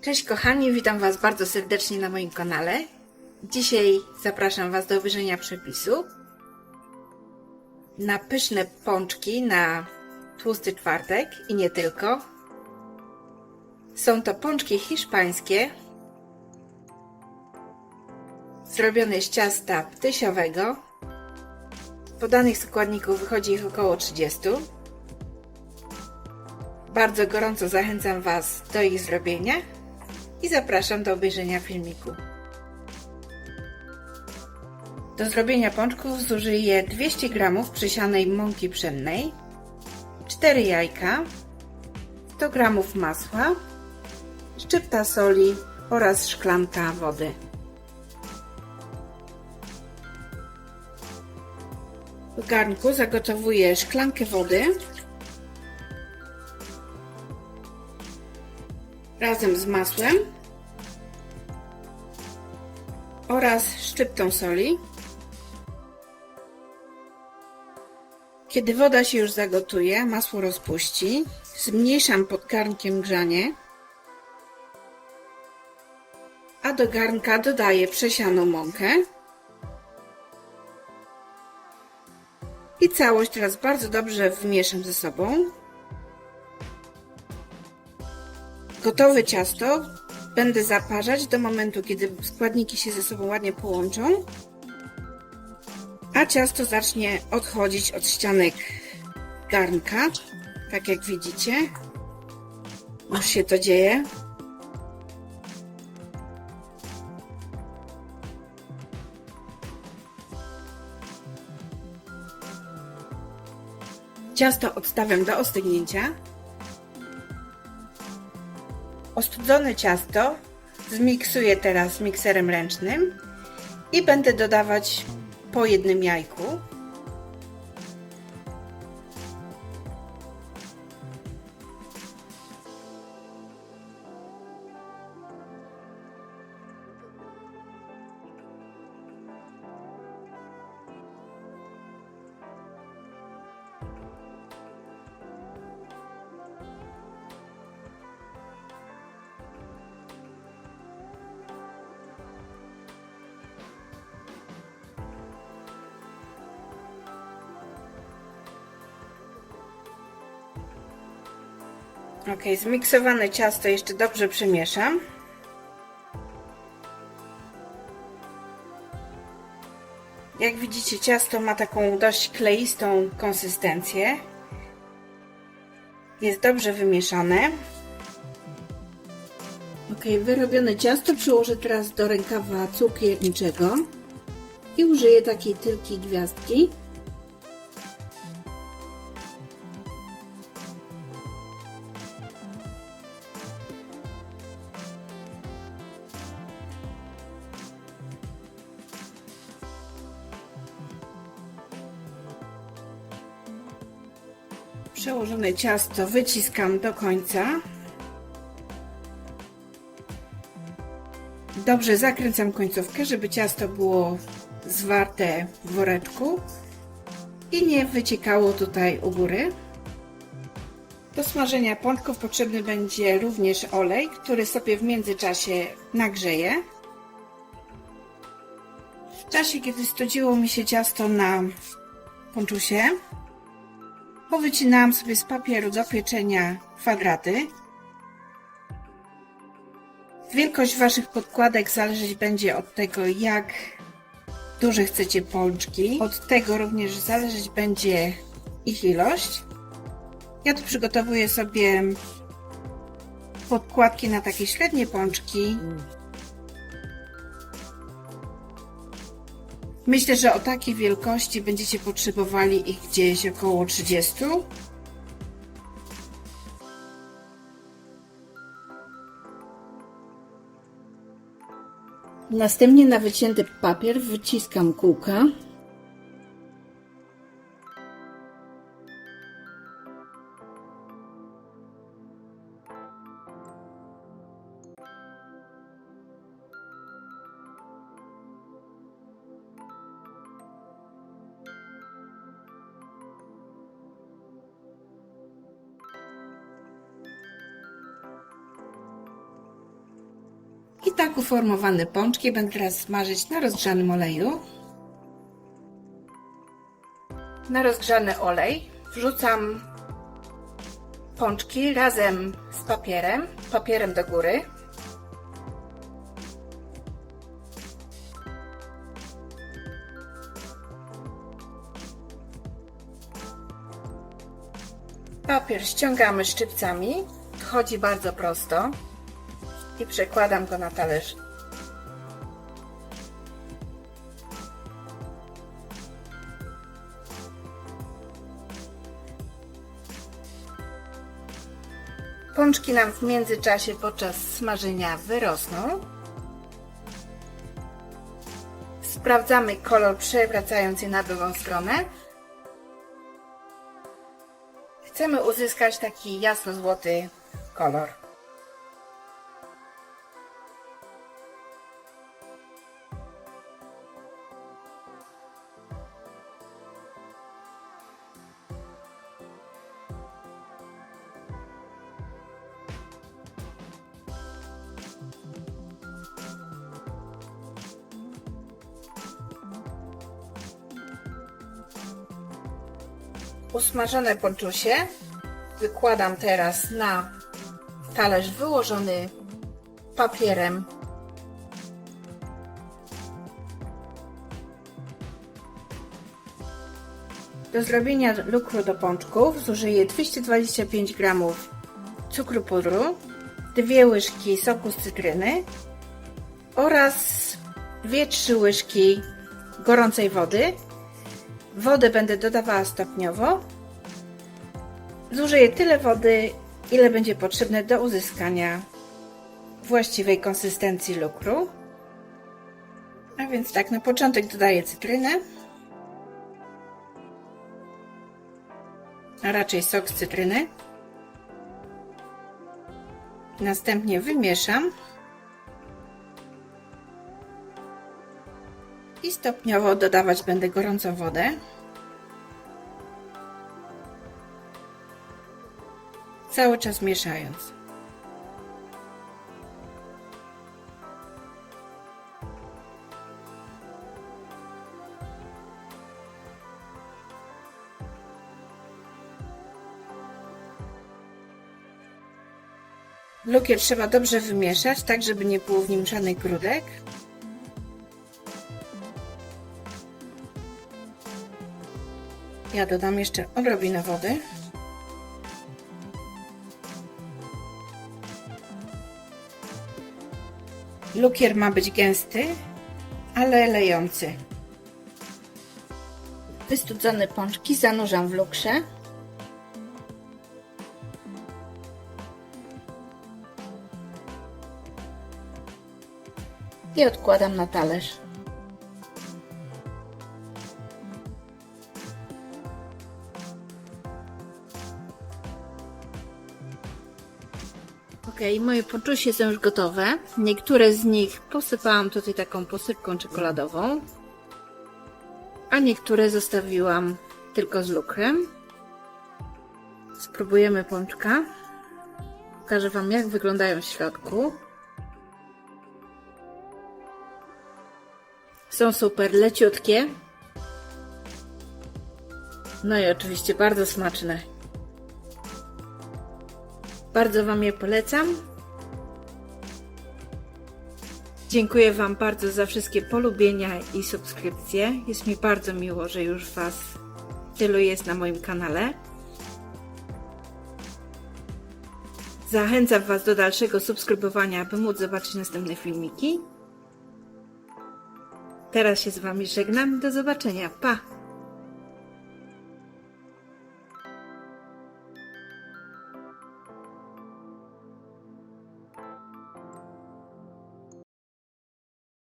Cześć kochani, witam Was bardzo serdecznie na moim kanale. Dzisiaj zapraszam Was do obejrzenia przepisu na pyszne pączki na tłusty czwartek i nie tylko. Są to pączki hiszpańskie zrobione z ciasta ptysiowego. Podanych składników wychodzi ich około 30. Bardzo gorąco zachęcam Was do ich zrobienia i zapraszam do obejrzenia filmiku. Do zrobienia pączków zużyję 200 g przysianej mąki pszennej, 4 jajka, 100 g masła, szczypta soli oraz szklanka wody. W garnku zagotowuję szklankę wody razem z masłem oraz szczyptą soli. Kiedy woda się już zagotuje, masło rozpuści, zmniejszam pod garnkiem grzanie, a do garnka dodaję przesianą mąkę i całość teraz bardzo dobrze wmieszam ze sobą. Gotowe ciasto będę zaparzać do momentu, kiedy składniki się ze sobą ładnie połączą, a ciasto zacznie odchodzić od ścianek garnka, tak jak widzicie. Już się to dzieje. Ciasto odstawiam do ostygnięcia. Ostudzone ciasto zmiksuję teraz mikserem ręcznym i będę dodawać po jednym jajku. Ok, zmiksowane ciasto jeszcze dobrze przemieszam. Jak widzicie, ciasto ma taką dość kleistą konsystencję. Jest dobrze wymieszane. Ok, wyrobione ciasto przyłożę teraz do rękawa cukierniczego i użyję takiej tylki gwiazdki. Przełożone ciasto wyciskam do końca. Dobrze zakręcam końcówkę, żeby ciasto było zwarte w woreczku i nie wyciekało tutaj u góry. Do smażenia pączków potrzebny będzie również olej, który sobie w międzyczasie nagrzeję. W czasie, kiedy studziło mi się ciasto na ponczusie, Powycinałam sobie z papieru do pieczenia kwadraty. Wielkość Waszych podkładek zależeć będzie od tego, jak duże chcecie pączki. Od tego również zależeć będzie ich ilość. Ja tu przygotowuję sobie podkładki na takie średnie pączki. Myślę, że o takiej wielkości będziecie potrzebowali ich gdzieś około 30. Następnie na wycięty papier wyciskam kółka. Tak uformowane pączki będę teraz smażyć na rozgrzanym oleju. Na rozgrzany olej wrzucam pączki razem z papierem, papierem do góry. Papier ściągamy szczypcami, wchodzi bardzo prosto i przekładam go na talerz. Pączki nam w międzyczasie podczas smażenia wyrosną. Sprawdzamy kolor przewracając je na drugą stronę. Chcemy uzyskać taki jasno-złoty kolor. Usmażone ponczusie wykładam teraz na talerz wyłożony papierem. Do zrobienia lukru do pączków zużyję 225 g cukru pudru, 2 łyżki soku z cytryny oraz 2-3 łyżki gorącej wody. Wodę będę dodawała stopniowo. Zużyję tyle wody, ile będzie potrzebne do uzyskania właściwej konsystencji lukru. A więc tak, na początek dodaję cytrynę, a raczej sok z cytryny. Następnie wymieszam i stopniowo dodawać będę gorącą wodę. Cały czas mieszając. Lukier trzeba dobrze wymieszać, tak żeby nie było w nim żadnych grudek. Ja dodam jeszcze odrobinę wody. Lukier ma być gęsty, ale lejący. Wystudzone pączki zanurzam w lukrze. I odkładam na talerz. Ok, moje poczucie są już gotowe. Niektóre z nich posypałam tutaj taką posypką czekoladową, a niektóre zostawiłam tylko z lukrem. Spróbujemy pączka. Pokażę Wam, jak wyglądają w środku. Są super leciutkie. No i oczywiście bardzo smaczne. Bardzo Wam je polecam. Dziękuję Wam bardzo za wszystkie polubienia i subskrypcje. Jest mi bardzo miło, że już Was tylu jest na moim kanale. Zachęcam Was do dalszego subskrybowania, aby móc zobaczyć następne filmiki. Teraz się z Wami żegnam. Do zobaczenia. Pa!